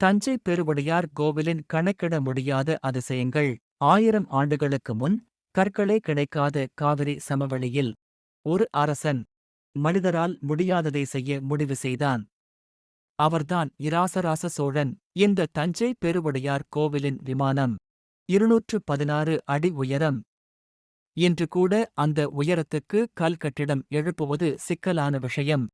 தஞ்சை பெருவுடையார் கோவிலின் கணக்கிட முடியாத அதிசயங்கள். ஆயிரம் ஆண்டுகளுக்கு முன் கற்களே கிடைக்காத காவிரி சமவெளியில் ஒரு அரசன் மனிதரால் முடியாததை செய்ய முடிவு செய்தான். அவர்தான் இராசராச சோழன். இந்த தஞ்சை பெருவுடையார் கோவிலின் விமானம் இருநூற்று பதினாறு அடி உயரம். இன்று கூட அந்த உயரத்துக்கு கல் கட்டிடம் எழுப்புவது சிக்கலான விஷயம்.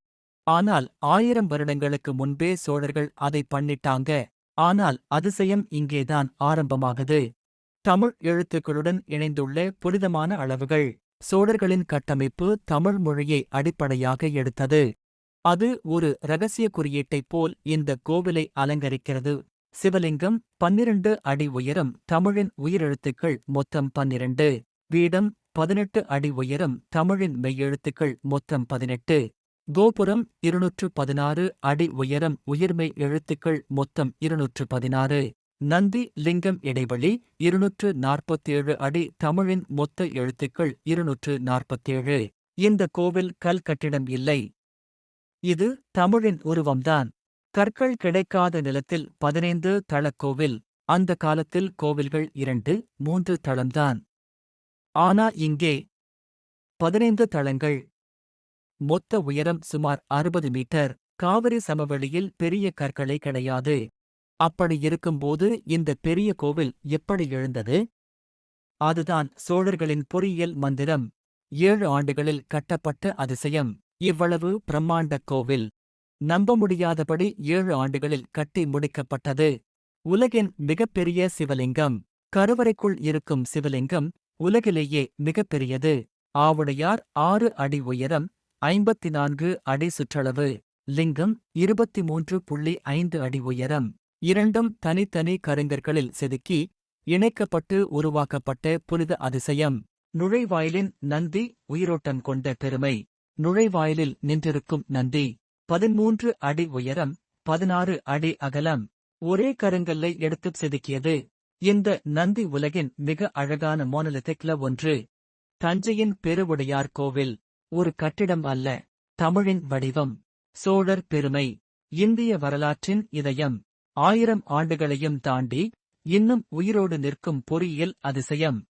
ஆனால் ஆயிரம் வருடங்களுக்கு முன்பே சோழர்கள் அதை பண்ணிட்டாங்க. ஆனால் அதிசயம் இங்கேதான் ஆரம்பமாகுது. தமிழ் எழுத்துக்களுடன் இணைந்துள்ள புனிதமான அளவுகள். சோழர்களின் கட்டமைப்பு தமிழ் மொழியை அடிப்படையாக எடுத்தது. அது ஒரு ரகசிய குறியீட்டைப் போல் இந்த கோவிலை அலங்கரிக்கிறது. சிவலிங்கம் பன்னிரண்டு அடி உயரம் தமிழின் உயிரெழுத்துக்கள் மொத்தம் பன்னிரண்டு. பீடம் பதினெட்டு அடி உயரம் தமிழின் மெய்யெழுத்துக்கள் மொத்தம் பதினெட்டு. கோபுரம் இருநூற்று பதினாறு அடி உயரம் உயிர்மெய் எழுத்துக்கள் மொத்தம் இருநூற்று பதினாறு நந்தி லிங்கம் இடைவெளி இருநூற்று நாற்பத்தேழு அடி தமிழின் மொத்த எழுத்துக்கள் இருநூற்று நாற்பத்தேழு இந்த கோவில் கல் கட்டிடம் இல்லை. இது தமிழின் உருவம்தான். கற்கள் கிடைக்காத நிலத்தில் பதினைந்து தளக்கோவில் அந்த காலத்தில் கோவில்கள் இரண்டு மூன்று தளம்தான். ஆனா இங்கே பதினைந்து தளங்கள். மொத்த உயரம் சுமார் அறுபது மீட்டர் காவிரி சமவெளியில் பெரிய கற்களே கிடையாது. அப்படி இருக்கும்போது இந்த பெரிய கோவில் எப்படி எழுந்தது? அதுதான் சோழர்களின் பொறியியல் மந்திரம். ஏழு ஆண்டுகளில் கட்டப்பட்ட அதிசயம். இவ்வளவு பிரம்மாண்ட கோவில். நம்ப முடியாதபடி ஏழு ஆண்டுகளில் கட்டி முடிக்கப்பட்டது. உலகின் மிகப்பெரிய சிவலிங்கம். கருவறைக்குள் இருக்கும் சிவலிங்கம் உலகிலேயே மிகப்பெரியது. ஆவுடையார் ஆறு அடி உயரம் ஐம்பத்தி நான்கு அடி சுற்றளவு லிங்கம் இருபத்தி மூன்று புள்ளி ஐந்து அடி உயரம் இரண்டும் தனித்தனி கருங்கற்களில் செதுக்கி இணைக்கப்பட்டு உருவாக்கப்பட்ட புனித அதிசயம். நுழைவாயிலின் நந்தி உயிரோட்டம் கொண்ட பெருமை. நுழைவாயிலில் நின்றிருக்கும் நந்தி. பதிமூன்று அடி உயரம் பதினாறு அடி அகலம். ஒரே கருங்கல்லை எடுத்து செதுக்கியது. இந்த நந்தி உலகின் மிக அழகான மோனலித்திக்ல ஒன்று. தஞ்சையின் பெருவுடையார் கோவில். ஒரு கட்டிடம் அல்ல தமிழின் வடிவம். சோழர் பெருமை. இந்திய வரலாற்றின் இதயம். ஆயிரம் ஆண்டுகளையும் தாண்டி இன்னும் உயிரோடு நிற்கும் பொறியியல் அதிசயம்.